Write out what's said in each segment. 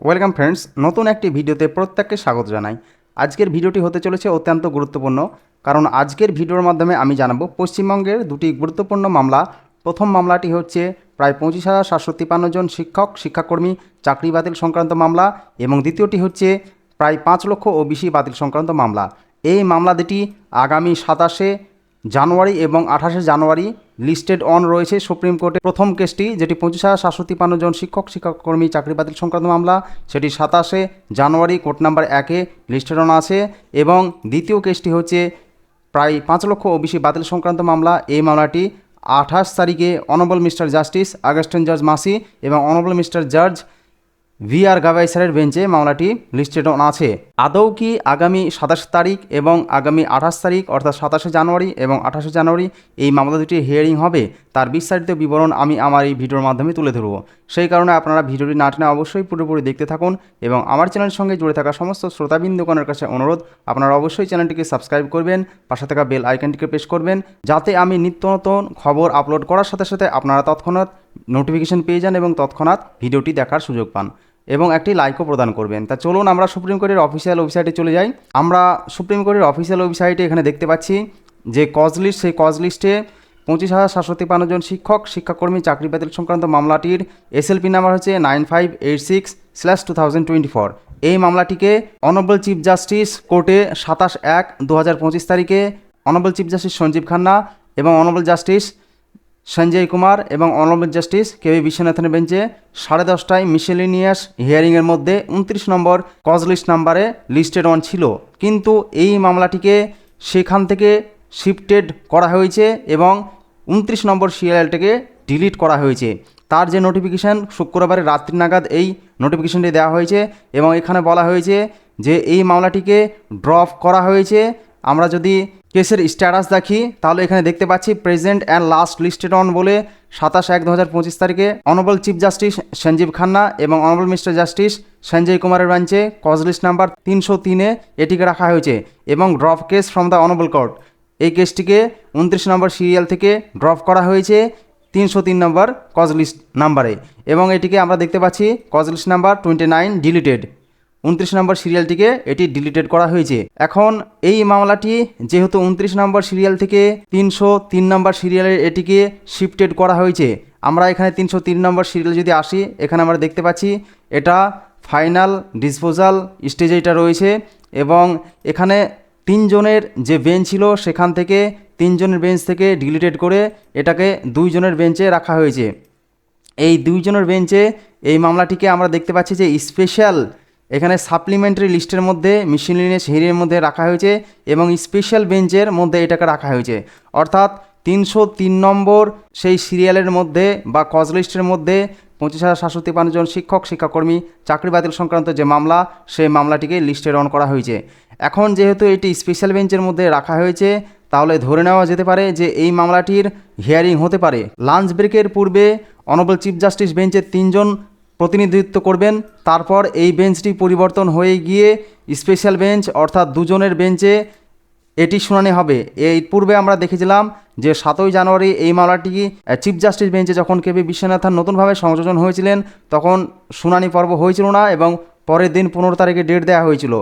Welcome friends, নতুন একটি ভিডিওতে প্রত্যেককে স্বাগত জানাই। আজকের ভিডিওটি হতে চলেছে অত্যন্ত গুরুত্বপূর্ণ, কারণ আজকের ভিডিওর মাধ্যমে আমি জানাব পশ্চিমবঙ্গের দুটি গুরুত্বপূর্ণ মামলা। প্রথম মামলাটি হচ্ছে প্রায় পঁচিশ হাজার সাতশো তিপান্ন জন শিক্ষক, শিক্ষাকর্মী চাকরি বাতিল সংক্রান্ত মামলা এবং দ্বিতীয়টি হচ্ছে প্রায় পাঁচ লক্ষ ওবিসি বাতিল সংক্রান্ত মামলা। এই মামলা দুটি আগামী সাতাশে জানুয়ারি এবং আঠাশে জানুয়ারি লিস্টেড অন রয়েছে সুপ্রিম কোর্টে প্রথম কেসটি, যেটি পঁচিশ হাজার সাতশো তিপ্পান্ন জন শিক্ষক, শিক্ষাকর্মী, চাকরি বাতিল সংক্রান্ত মামলা, সেটি সাতাশে জানুয়ারি কোর্ট নাম্বার একে লিস্টেড অন আছে এবং দ্বিতীয় কেসটি হচ্ছে প্রায় পাঁচ লক্ষ ও ওবিসি বাতিল সংক্রান্ত মামলা। এই মামলাটি আঠাশ তারিখে অনবল মিস্টার জাস্টিস, আগস্টিন জজ মাসি এবং অনবল মিস্টার জজ ভি আর গাভাই স্যারের বেঞ্চে মামলাটি লিস্টেড অন আছে। আদৌ কি আগামী সাতাশ তারিখ এবং আগামী আঠাশ তারিখ, অর্থাৎ সাতাশে জানুয়ারি এবং আঠাশে জানুয়ারি এই মামলা দুটি হিয়ারিং হবে, তার বিস্তারিত বিবরণ আমি আমার এই ভিডিওর মাধ্যমে তুলে ধরব। সেই কারণে আপনারা ভিডিওটি না অবশ্যই পুরোপুরি দেখতে থাকুন এবং আমার চ্যানেলের সঙ্গে জুড়ে থাকা সমস্ত শ্রোতাবিন্দুগণের কাছে অনুরোধ, আপনারা অবশ্যই চ্যানেলটিকে সাবস্ক্রাইব করবেন, পাশে থাকা বেল আইকনটিকে প্রেস করবেন, যাতে আমি নিত্য নতুন খবর আপলোড করার সাথে সাথে আপনারা তৎক্ষণাৎ নোটিফিকেশন পেয়ে যান এবং তৎক্ষণাৎ ভিডিওটি দেখার সুযোগ পান। এবং একটি লাইকও প্রদান করবেন। তা চলুন আমরা সুপ্রিম কোর্টের অফিসিয়াল ওয়েবসাইটে চলে যাই। আমরা সুপ্রিম কোর্টের অফিসিয়াল ওয়েবসাইটে এখানে দেখতে পাচ্ছি যে কজ লিস্ট সেই কজ লিস্টে পঁচিশ হাজার সাতশো তিপ্পান্ন জন শিক্ষক, শিক্ষাকর্মী, চাকরি বাতিল সংক্রান্ত মামলাটির এসএলপি নাম্বার হচ্ছে nine five eight six slash two thousand twenty four এই মামলাটিকে অনবল চিফ জাস্টিস কোর্টে সাতাশ এক দু হাজার পঁচিশ তারিখে honourable chief justice Sanjiv Khanna এবং অনবল জাস্টিস সঞ্জয় কুমার এবং অনবল জাস্টিস কে বি বিশ্বনাথনের বেঞ্চে সাড়ে দশটায় মিসেলিনিয়াস হিয়ারিংয়ের মধ্যে উনত্রিশ নম্বর কজ লিস্ট নাম্বারে লিস্টেড অন ছিল। কিন্তু এই মামলাটিকে সেখান থেকে শিফটেড করা হয়েছে এবং উনত্রিশ নম্বর সিরিয়ালটিকে ডিলিট করা হয়েছে। তার যে নোটিফিকেশান, শুক্রবারে রাত্রি নাগাদ এই নোটিফিকেশানটি দেওয়া হয়েছে এবং এখানে বলা হয়েছে যে এই মামলাটিকে ড্রপ করা হয়েছে। আমরা যদি কেসের স্ট্যাটাস দেখি। তাহলে এখানে দেখতে পাচ্ছি present and last listed on বলে সাতাশ এক দু হাজার পঁচিশ তারিখে honourable chief justice Sanjiv Khanna এবং অনবল মিস্টার জাস্টিস সঞ্জয় কুমারের বেঞ্চে কজ লিস্ট নাম্বার তিনশো তিনে এটিকে রাখা হয়েছে এবং drop case from the honourable court. এই কেসটিকে উনত্রিশ নম্বর সিরিয়াল থেকে ড্রপ করা হয়েছে তিনশো তিন নম্বর কজ লিস্ট নাম্বারে এবং এটিকে আমরা দেখতে পাচ্ছি cause list number twenty nine deleted. উনত্রিশ নম্বর সিরিয়ালটিকে এটি ডিলিটেড করা হয়েছে। এখন এই মামলাটি যেহেতু উনত্রিশ নম্বর সিরিয়াল থেকে তিনশো তিন নম্বর সিরিয়ালে এটিকে শিফটেড করা হয়েছে। আমরা এখানে তিনশো তিন নম্বর সিরিয়াল যদি আসি, এখানে আমরা দেখতে পাচ্ছি এটা ফাইনাল ডিসপোজাল স্টেজে এটা রয়েছে এবং এখানে তিনজনের যে বেঞ্চ ছিল, সেখান থেকে তিনজনের বেঞ্চ থেকে ডিলিটেড করে এটাকে দুইজনের বেঞ্চে রাখা হয়েছে। এই দুইজনের বেঞ্চে এই মামলাটিকে আমরা দেখতে পাচ্ছি যে স্পেশাল এখানে সাপ্লিমেন্টারি লিস্টের মধ্যে মিসিলিনিয়াস হেরির মধ্যে রাখা হয়েছে এবং স্পেশাল বেঞ্চের মধ্যে এটাকে রাখা হয়েছে। অর্থাৎ তিনশো তিন নম্বর সেই সিরিয়ালের মধ্যে বা কজ লিস্টের মধ্যে পঁচিশ হাজার সাতশো তিপ্পান্ন জন শিক্ষক, শিক্ষাকর্মী চাকরি বাতিল সংক্রান্ত যে মামলা, সেই মামলাটিকে লিস্টেড অন করা হয়েছে। এখন যেহেতু এটি স্পেশাল বেঞ্চের মধ্যে রাখা হয়েছে, তাহলে ধরে নেওয়া যেতে পারে যে এই মামলাটির হিয়ারিং হতে পারে। লাঞ্চ ব্রেকের পূর্বে অনবল চিফ জাস্টিস বেঞ্চের তিনজন প্রতিনিধিত্ব করবেন। তারপর এই বেঞ্চটি পরিবর্তন হয়ে গিয়ে স্পেশাল বেঞ্চ অর্থাৎ দুজনের বেঞ্চে এটি শুনানি হবে। এই পূর্বে আমরা দেখেছিলাম যে সাতই জানুয়ারি এই মামলাটি চিফ জাস্টিস বেঞ্চে যখন কেবি বিশ্বনাথন নতুনভাবে সংযোজন হয়েছিলেন, তখন শুনানি পর্ব হয়েছিল না এবং পরের দিন পনেরো তারিখে ডেট দেওয়া হয়েছিল।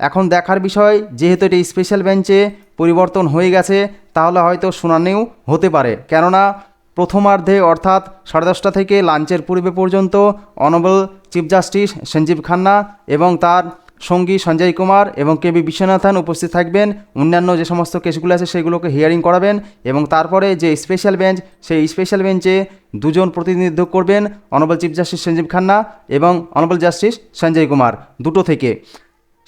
এখন দেখার বিষয়, যেহেতু এটি স্পেশাল বেঞ্চে পরিবর্তন হয়ে গেছে, তাহলে হয়তো শুনানিও হতে পারে। কেননা প্রথমার্ধে অর্থাৎ সাড়ে দশটা থেকে লাঞ্চের পূর্বে পর্যন্ত honourable chief justice Sanjiv Khanna এবং তার সঙ্গী সঞ্জয় কুমার এবং কে বি বিশ্বনাথন উপস্থিত থাকবেন। অন্যান্য যে সমস্ত কেসগুলো আছে সেগুলোকে হিয়ারিং করাবেন এবং তারপরে যে স্পেশাল বেঞ্চ সেই স্পেশাল বেঞ্চে দুজন প্রতিনিধিত্ব করবেন honourable chief justice Sanjiv Khanna এবং অনবল জাস্টিস সঞ্জয় কুমার দুটো থেকে।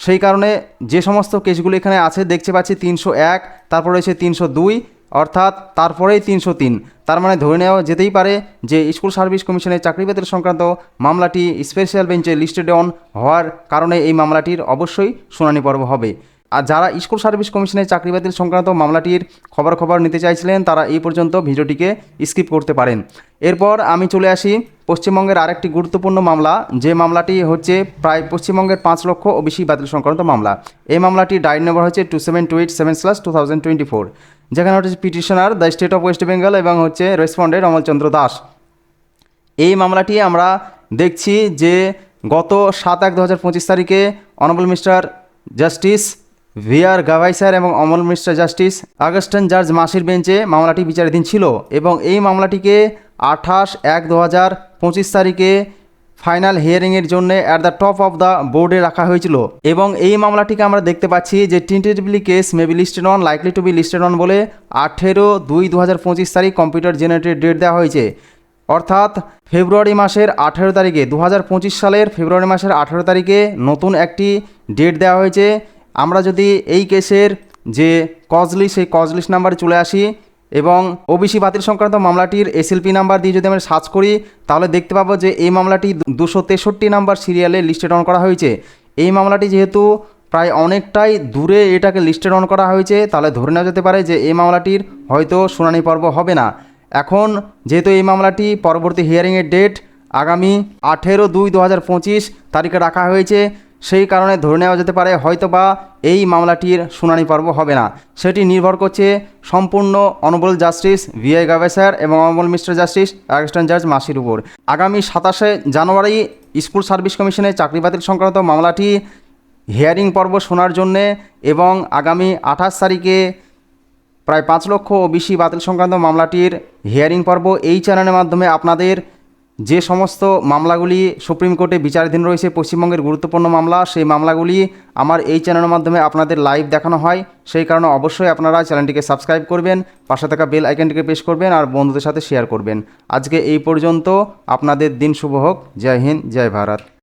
সেই কারণে যে সমস্ত কেসগুলো এখানে আছে দেখতে পাচ্ছি তিনশো এক, তারপর রয়েছে তিনশো দুই, অর্থাৎ তারপরেই তিনশো তিন। তার মানে ধরে নেওয়া যেতেই পারে যে স্কুল সার্ভিস কমিশনের চাকরি বাতিল সংক্রান্ত মামলাটি স্পেশাল বেঞ্চে লিস্টেড অন হওয়ার কারণে এই মামলাটির অবশ্যই শুনানি পর্ব হবে। আর যারা স্কুল সার্ভিস কমিশনের চাকরি বাতিল সংক্রান্ত মামলাটির খবর খবর নিতে চাইছিলেন, তারা এই পর্যন্ত ভিডিওটিকে স্কিপ করতে পারেন। এরপর আমি চলে আসি পশ্চিমবঙ্গের আরেকটি গুরুত্বপূর্ণ মামলা, যে মামলাটি হচ্ছে প্রায় পশ্চিমবঙ্গের পাঁচ লক্ষ ও বেশি বাতিল সংক্রান্ত মামলা। এই মামলাটি ডাইন নম্বর হচ্ছে two seven two eight seven slash two thousand twenty four যেখানে হচ্ছে petitioner, the state of West Bengal এবং হচ্ছে রেসপন্ডেন্ট অমলচন্দ্র দাস। এই মামলাটি আমরা দেখছি যে গত সাত এক দু হাজার পঁচিশ তারিখে honourable mister justice V R Gavai sir এবং অমল মিস্টার জাস্টিস আগস্টন জার্জ মাসির বেঞ্চে মামলাটি বিচারাধীন ছিল এবং এই মামলাটিকে আঠাশ এক দু হাজার পঁচিশ তারিখে ফাইনাল হিয়ারিংয়ের জন্য at the top of the বোর্ডে রাখা হয়েছিল। এবং এই মামলাটিকে আমরা দেখতে পাচ্ছি যে tentatively case may be listed on likely to be listed on বলে আঠেরো দুই দু হাজার পঁচিশ তারিখ কম্পিউটার জেনারেটেড ডেট দেওয়া হয়েছে। অর্থাৎ ফেব্রুয়ারি মাসের আঠেরো তারিখে দু হাজার পঁচিশ সালের ফেব্রুয়ারি মাসের আঠেরো তারিখে নতুন একটি ডেট দেওয়া হয়েছে। আমরা যদি এই কেসের যে কজলি সেই কজলিস্ট নাম্বারে চলে আসি এবং ওবিসি বাতিল সংক্রান্ত মামলাটির এসএলপি নাম্বার দিয়ে যদি আমরা সার্চ করি, তাহলে দেখতে পাবো যে এই মামলাটি দুশো তেষট্টি নাম্বার সিরিয়ালে লিস্টেড অন করা হয়েছে। এই মামলাটি যেহেতু প্রায় অনেকটাই দূরে এটাকে লিস্টেড অন করা হয়েছে, তাহলে ধরে নেওয়া যেতে পারে যে এই মামলাটির হয়তো শুনানি পর্ব হবে না। এখন যেহেতু এই মামলাটি পরবর্তী হিয়ারিংয়ের ডেট আগামী আঠেরো দুই দু হাজার পঁচিশ তারিখে রাখা হয়েছে সেই কারণে ধরে নেওয়া যেতে পারে, হয়তোবা এই মামলাটির শুনানি পর্ব হবে না। সেটি নির্ভর করছে সম্পূর্ণ অনবল জাস্টিস ভিআই গাভে স্যার এবং অনবল মিস্টার জাস্টিস অ্যাগস্টন জাজ মাসির উপর। আগামী সাতাশে জানুয়ারি স্কুল সার্ভিস কমিশনের চাকরি বাতিল সংক্রান্ত মামলাটি হিয়ারিং পর্ব শোনার জন্যে এবং আগামী আঠাশ তারিখে প্রায় পাঁচ লক্ষ ও ওবিসি বাতিল সংক্রান্ত মামলাটির হিয়ারিং পর্ব এই চ্যানেলের মাধ্যমে আপনাদের যে সমস্ত মামলাগুলি সুপ্রিম কোর্টে বিচারাধীন রয়েছে, পশ্চিমবঙ্গের গুরুত্বপূর্ণ মামলা, সেই মামলাগুলি আমার এই চ্যানেলের মাধ্যমে আপনাদের লাইভ দেখানো হয়। সেই কারণে অবশ্যই আপনারা চ্যানেলটিকে সাবস্ক্রাইব করবেন, পাশে থাকা বেল আইকনটিকে প্রেস করবেন আর বন্ধুদের সাথে শেয়ার করবেন। আজকে এই পর্যন্ত, আপনাদের দিন শুভ হোক। জয় হিন্দ, জয় ভারত।